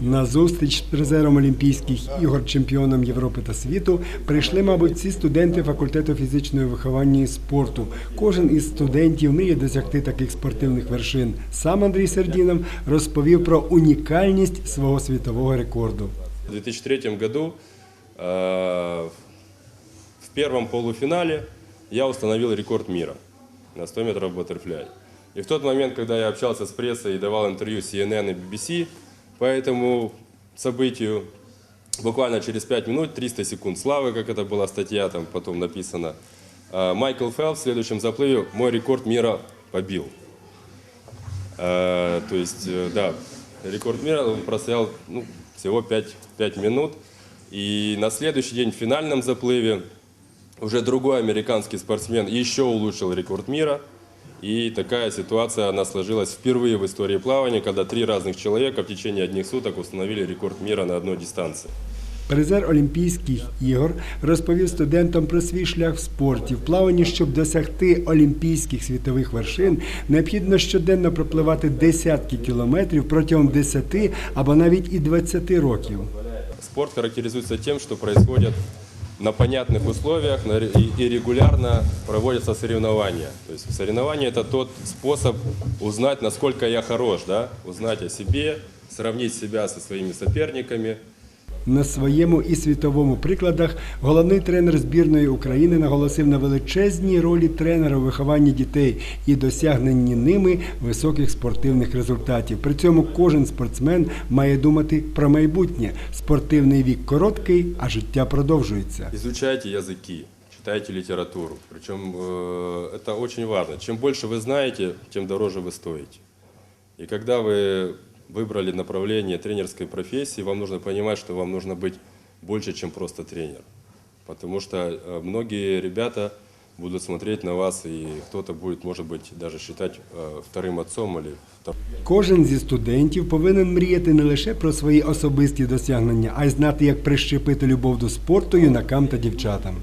На зустріч з призером Олімпійських ігор, чемпіоном Європи та світу прийшли, мабуть, всі студенти факультету фізичної виховання і спорту. Кожен із студентів мріє досягти таких спортивних вершин. Сам Андрій Сердінов розповів про унікальність свого світового рекорду. В 2003 году э, в первом полуфинале я установил рекорд мира на 100 метров баттерфляй. И в тот момент, когда я общался с прессой и давал интервью CNN и BBC по этому событию, буквально через 5 минут, 300 секунд славы, как это была статья там потом написана, э, Майкл Фелпс в следующем заплыве мой рекорд мира побил. Э, то есть, э, да, рекорд мира он простоял ну, всего 5, 5 минут. И на следующий день в финальном заплыве уже другой американский спортсмен еще улучшил рекорд мира. И такая ситуация, она сложилась впервые в истории плавания, когда три разных человека в течение одних суток установили рекорд мира на одной дистанции. Призер Олімпійських ігор розповів студентам про свій шлях в спорті. В плаванні, щоб досягти олімпійських світових вершин, необхідно щоденно пропливати десятки кілометрів протягом 10 або навіть і 20 років. Спорт характеризуется тем, что происходит на понятных условиях и, регулярно проводятся соревнования. То есть соревнования это тот способ узнать, насколько я хорош, да? узнать о себе, сравнить себя со своими соперниками. На своєму і світовому прикладах головний тренер збірної України наголосив на величезній ролі тренера у вихованні дітей і досягненні ними високих спортивних результатів. При цьому кожен спортсмен має думати про майбутнє. Спортивний вік короткий, а життя продовжується. Изучайте языки, читайте литературу. Причем э, это очень важно. Чем больше вы знаете, тем дороже вы стоите. И когда вы выбрали направление тренерской профессии, вам нужно понимать, что вам нужно быть больше, чем просто тренер. Потому что э, многие ребята будут смотреть на вас, и кто-то будет, может быть, даже считать э, вторым отцом или втор- Кожен зі студентів повинен мріяти не лише про свої особисті досягнення, а й знати, як прищепити любов до спорту юнакам та дівчатам.